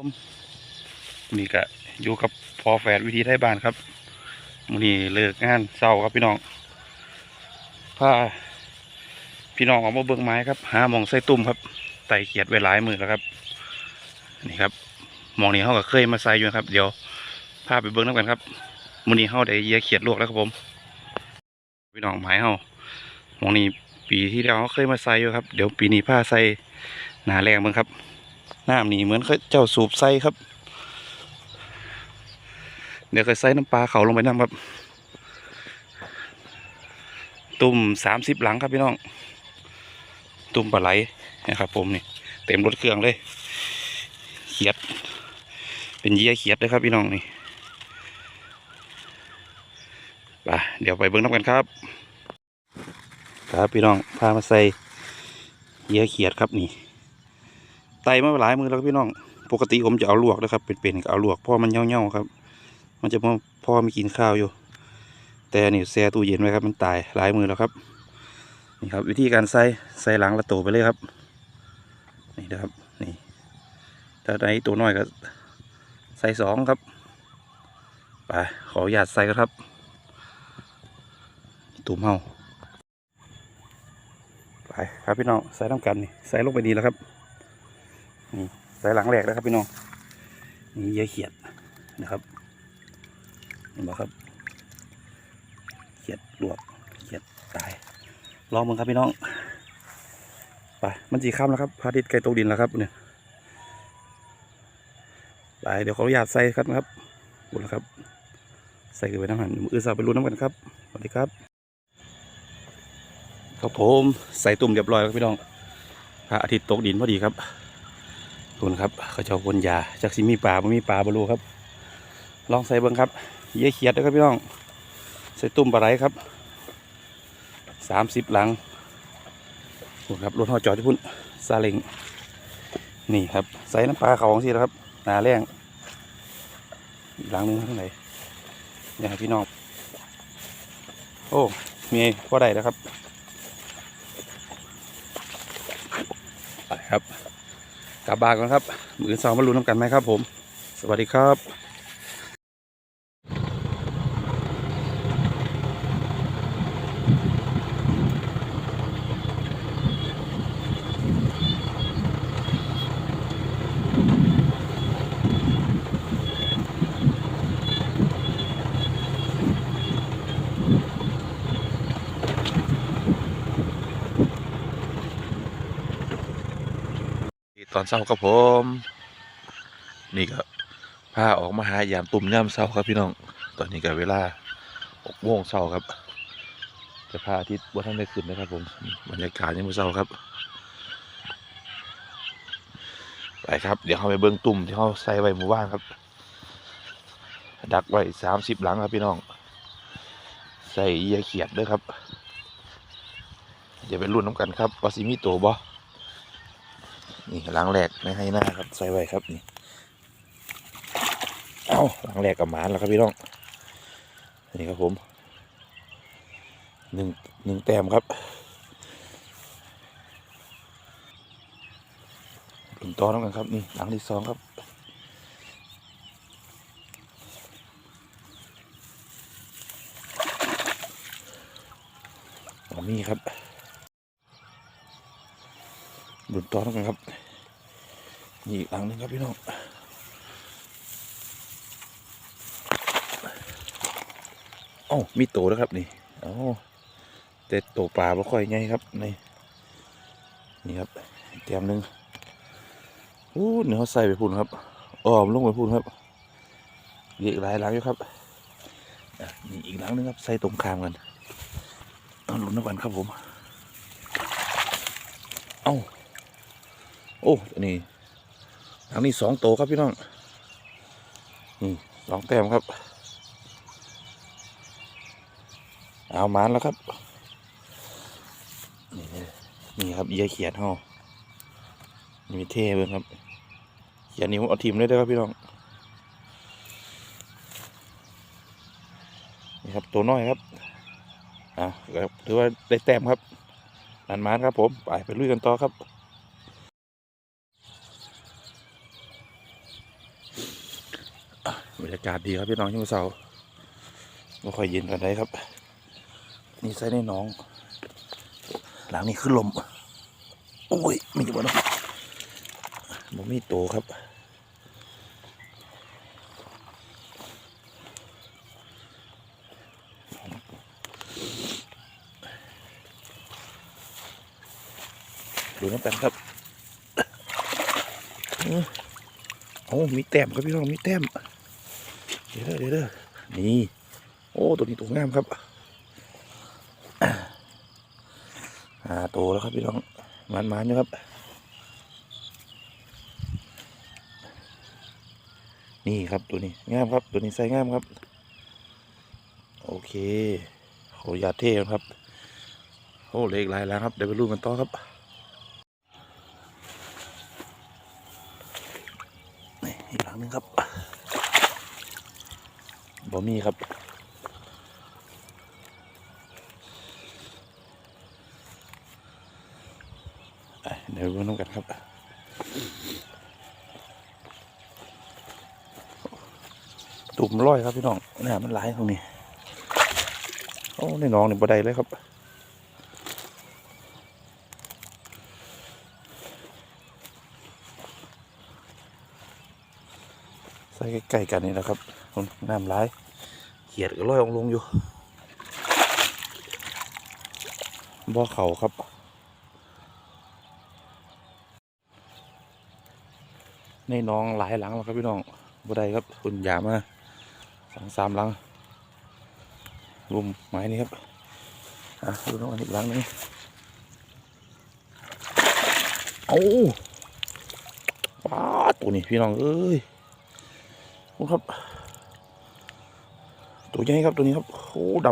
ผมนี่ก็อยู่กับพอแฝดวิธีไทยบ้านครับมื้อนี้เลิกงานเศร้าครับพี่น้องพาพี่น้องออกมาเบิ่งไม้ครับ หามองใส่ตุ่มครับไต่เขียดไว้หลายมือแล้วครับ นี่ครับมองนี้เขาก็เคยมาใส่อยู่นะครับ เดี๋ยวพาไปเบิ่งน้ำกันครับมื้อนี้เขาได้เยียเขียดลวกแล้วครับผม พี่น้องไม้เขามองนี้ปีที่แล้วเขาเคยมาใส่อยู่ครับ เดี๋ยวปีนี้พาใส่หนาแรงบิ่งครับ น้ำนี่เหมือนเขาเจ้าสูบใส่ครับ เดี๋ยวก็ใส่น้ำปลาเขาลงไปน้ำครับ ตุ่มสามสิบหลังครับพี่น้อง ตุ่มปลาไหลนะครับผมนี่เต็มรถเครื่องเลยเขียด เป็นเยี่ยเขียดเลยครับพี่น้องนี่ไปเดี๋ยวไปเบิ้งน้ำกันครับ ครับพี่น้องพามาใส่เยี่ยเขียดครับนี่ ไตมาหลายมือแล้วพี่น้อง ปกติผมจะเอาลวกนะครับ เป็นๆก็เอาลวกเพราะมันเน่าๆครับ มันจะพอพอมีกินข้าวอยู่ แต่อันนี่แช่ตู้เย็นไว้ครับ มันตายหลายมือแล้วครับ นี่ครับ วิธีการใส่ใส่หลังละโตไปเลยครับ นี่นะครับ นี่ ถ้าในตัวน้อยก็ใส่สองครับ ไป ขออนุญาตใส่ครับ ตุ่มเฮาไปครับพี่น้องใส่น้ำกันนี่ใส่ลงไปดีแล้วครับ นี่ใส่หลังแรกแล้วครับพี่น้องนี่เยอะเขียดนะครับเห็นไหมครับ เขียดหลวกเขียดตายลองมึงครับพี่น้องไปมันจีค่ำแล้วครับพระอาทิตย์ใกล้ตกดินแล้วครับเนี่ยไปเดี๋ยวขออนุญาตใส่ครับนะครับบุญแล้วครับ ใส่กันไปน้ำหันมือสาวไปรุ่นน้ำกันครับสวัสดีครับครับผมใส่ตุ่มเรียบร้อยแล้วครับพี่น้องพระอาทิตย์ตกดินพอดีครับ ทุนครับเขาเจ้าพ่นยาจากสิมีปลาไม่มีปลาบรูครับ ลองใส่เบิ้งครับเยี่ยเขียดนะครับพี่น้อง ใส่ตุ่มปลาไหลครับสามสิบหลังนู่นครับรถหอจอดที่พุ่นซาเล้งนี่ครับใส่น้ำปลาเขาของสิแล้วครับหนาแรงหลังนึงข้างไหนอยากให้พี่น้อง โอ้มีพ่อใดแล้วครับไปครับ กลับบ้านกันครับมือสองมาลุ้นน้ำกันไหมครับผม สวัสดีครับ อนเช้าครับผม นี่ก็พาออกมาหายามตุ่มย่ำเช้าครับพี่น้อง ตอนนี้ก็เวลาหกโมงเช้าครับ จะพาอาทิตย์บนท่านได้ขึ้นนะครับผมบรรยากาศยังไม่เช้าครับไปครับเดี๋ยวเขาไปเบิ้งตุ่มที่เขาใส่ไว้หมู่บ้านครับ ดักไว้สามสิบหลังครับพี่น้อง ใส่เอียเขียดด้วยครับ เดี๋ยวไปรุ่นน้ำกันครับว่าสิมีตัวบ่ นี่ล้างแรกไม่ให้หน้าครับใส่ไว้ครับนี่เอาล้างแรกกับหมานแล้วครับพี่น้องนี่ครับผมหนึ่งหนึ่งแต้มครับถึงตอนแล้วกันครับนี่หลังที่สองครับมีครับ ดุนตอนแล้วกันครับนี่อีกหลังหนึงครับพี่น้องเอ้ามีโตแล้วครับนี่เอ้าแต่โตปลาไม่ค่อยไงครับนี่นี่ครับแต้มหนึ่งอู้เนี่ยเขาใส่ไปพุ่นครับอ้อมลงไปพุ่นครับเหลืออีกหลายหลังอยู่ครับนี่อีกหลังหนึงครับใส่ตรงข้ามกันเอาลุ้นน้ำกันครับผม เอ้า โอ้นนี้ทางนี้สองโตครับพี่น้อง นี่สองแต้มครับ เอามานแล้วครับ นี่นี่ครับเยียเขียนี่อมีเท่เบิ่งครับ เขียนนี้ผมเอาทีมเลยเด้ครับพี่น้อง นี่ครับตัวน้อยครับอะถือว่าได้แต้มครับนันมานครับผม ไปไปลุยกันต่อครับ บรรยากาศดีครับพี่น้องที่มาเสาไม่ค่อยเย็นกันได้ครับ นี่ใส่ในน้อง หลังนี้คือลมโอ้ยมีอยู่บ่เนาะมันมีโตครับดูน้ำกันครับเออโอ้มีแต้มครับพี่น้องมีแต้ม เดี๋ยวเด้อเดี๋ยวเด้อนี่โอ้ตัวนี้ตัวงามครับอ่าโตแล้วครับพี่น้องมันมันๆอยู่ครับนี่ครับตัวนี้งามครับตัวนี้ใส่งามครับ โอเคขออนุญาตเท่ครับโอ้เล็กหลายแล้วครับเดี๋ยวไปรู้กันต่อครับนี่อีกหลังนึงครับ บ่มีครับ เดี๋ยวรู้น้ำกันครับตุ่มร้อยครับพี่น้องเนี่ยมันหลายตรงนี้โอ้ในน้องนี่บ่ได้เลยครับใส่ใกล้ๆกันนี่แหละครับ คนน้ำร้ายเขียดก็ลอยองลงอยู่บ่อเขาครับในน้องหลายหลังแล้วครับพี่น้องบ่ได้ครับคุณยามาสองสามหลังรุมไม้นี่ครับอะดูน้องอันอีกหลังนึงโอ้ป้าตัวนี้พี่น้องเอ้ยครับ ตัวใหญ่ครับตัวนี้ครับโอ้ด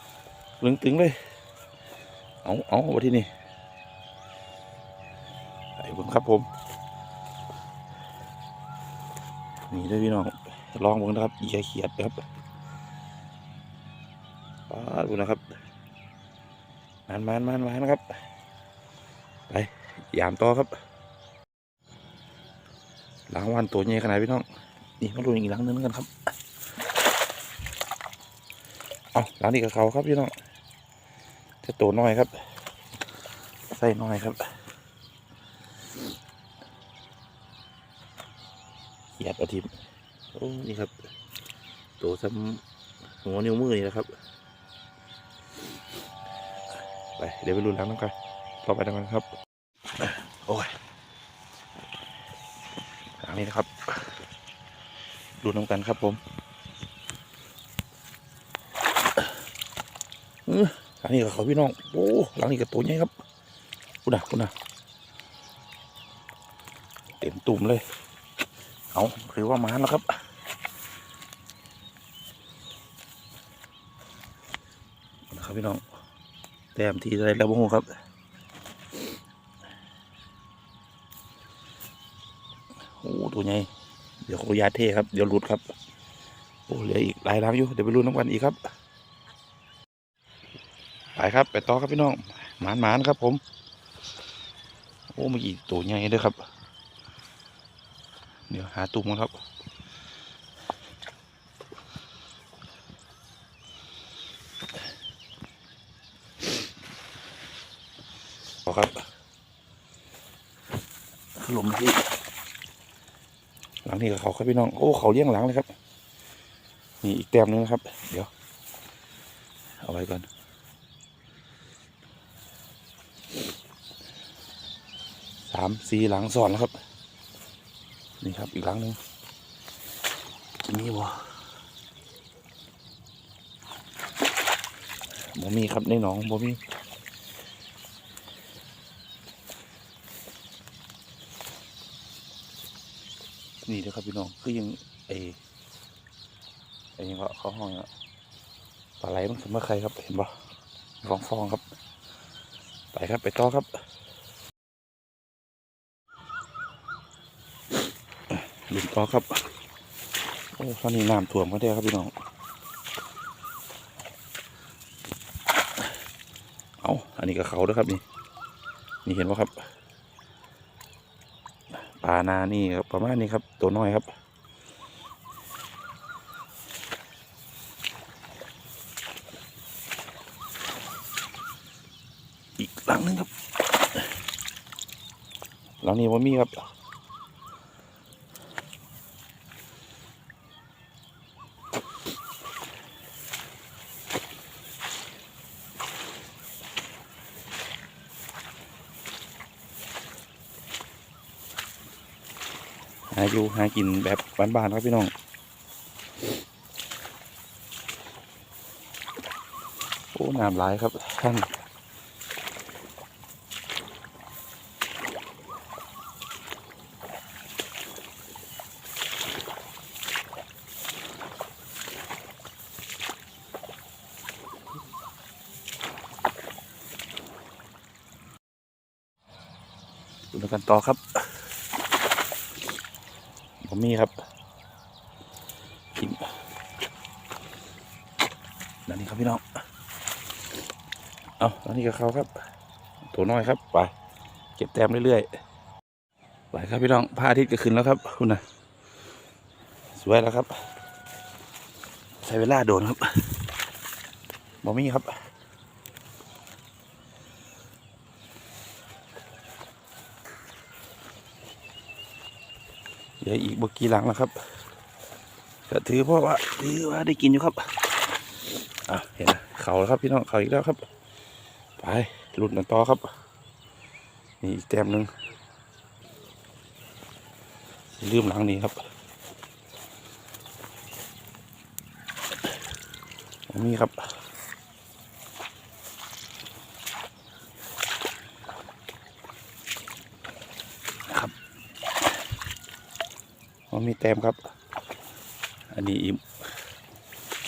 ำเหลืองตึงเลย เอาเอามาที่นี่ไอ้ผมครับผม นี่ด้วยพี่น้อง ลองเบิ่งนะครับเหยียเขียดครับป้าดูนะครับมันมันมันมันนะครับ ไป ยามต่อครับ หลังวันตัวใหญ่ขนาดพี่น้อง นี่มาดูอีกหลังนึงกันครับ เอาหลังนี้กับเขาครับพี่น้องจะโตน้อยครับ ใส่น้อยครับเหยียดอาทิมโอ้นี่ครับ โตซ้ำหัวนิ้วมือนี่นะครับ ไปเดี๋ยวไปรุนหลังน้ำกันต่อไปทำกันครับ โอ้ยหลังนี้นะครับดูน้ำกันครับผมอื้อ หลังนี้กับเขาพี่น้อง โอ้หลังนี้กับตัวใหญ่ครับคุณนะคุณนะเต็มตุ่มเลย เอาถือว่ามาแล้วครับนะครับพี่น้อง แต้มทีอะไรแล้วบ้างครับโอ้ตัวใหญ่เดี๋ยวขออนุญาเทครับ เดี๋ยวหลุดครับ โอ้เหลืออีกหลายล้างอยู่ เดี๋ยวไปลุ้นน้ำกันอีกครับ ครับ ไปต่อครับพี่น้องหมานหมานครับ ผม โอ้เมื่อกี้ตัวใหญ่ด้วยครับ เดี๋ยวหาตุ่มกันครับพอครับขลมที่หลังนี้กับเขาครับพี่น้อง โอ้เขาเลี้ยงหลังเลยครับ นี่อีกแต้มนึงนะครับ เดี๋ยว เอาไว้ก่อนามสี่หลังซ้อนแล้วครับ นี่ครับอีกหลังหนึ่งมีบ่บ่มีครับในหนองบ่มีนี่เด้อครับพี่น้องคือยังไอไอยังก็เขาห้องอะปลาไหลมันขึ้นมาใครครับเห็นปะฟองฟองครับ ไปครับไปต่อครับ หลุมต่อครับโอ้ตอนนี้น้ำท่วมก็ได้ครับพี่น้องเอาอันนี้ก็เขาด้วยครับนี่นี่เห็นว่าครับปลานานี่ครับประมาณนี้ครับ ตัวน้อยครับอีกหลังนึงครับหลังนี้ว่ามีครับ อยู่หากินแบบบ้านๆครับพี่น้อง โอ้น้ำหลายครับท่านดูกันต่อครับ ผมมีครับกินนั่นนี่ครับพี่น้อง เอาแล้วนี่กับเขาครับ ตัวน้อยครับ ไป เก็บแต้มเรื่อยๆ ไปครับพี่น้องพระอาทิตย์ก็ขึ้นแล้วครับคุณนะสวยแล้วครับ ใช้เวลาโดนครับบอมี่ครับ เดี๋ยวอีกบกี่หลังแล้วครับก็ถือเพราะว่าถือว่าได้กินอยู่ครับอะเห็นนะเขาแล้วครับพี่น้องเขาอีกแล้วครับไปลุ้นกันต่อครับนี่อีกแต้มหนึ่งลืมหลังนี้ครับอันนี้ครับ มีแต้มครับ อันนี้อีก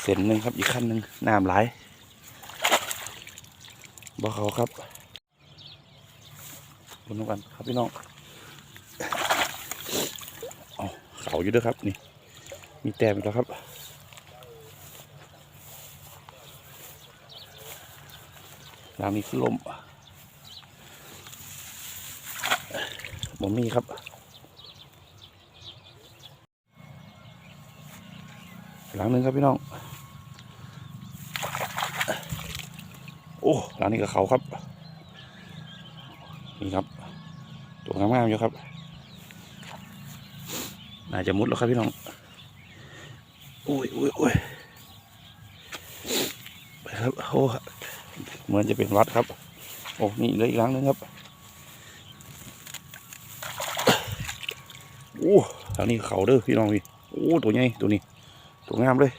เส้นหนึ่งครับอีกขั้นหนึ่งน้ำไหลบ่เขาครับดูกันครับพี่น้องเอาเขาอยู่ด้วยครับนี่ มีแต้มอีกแล้วครับหลังนี้คือลมบ่มีครับ ลังหนึ่งครับพี่น้อง โอ้หลังนี้กับเขาครับ นี่ครับ ตัวงามๆอยู่ครับ น่าจะมุดแล้วครับพี่น้องโอ้ยโอ้ยโอ้ยไปครับโอ้เหมือนจะเป็นวัดครับ โอ้นี่เลยอีกหลังหนึงครับโอ้หลังนี้เขาเด้อพี่น้องพี่โอ้ตัวใหญ่ตัวนี้ ตัวงามเลย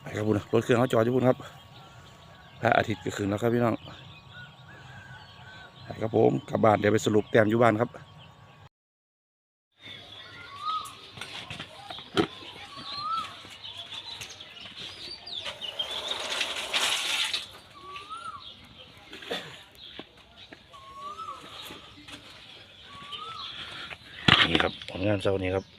ไปครับคุณรถเครื่องเขาจอดอยู่คุณครับพระอาทิตย์ก็ขึ้นแล้วครับพี่น้องไปครับผมกลับบ้านเดี๋ยวไปสรุปแต้มอยู่บ้านครับนี่ครับผลงานเช้านี้ครับ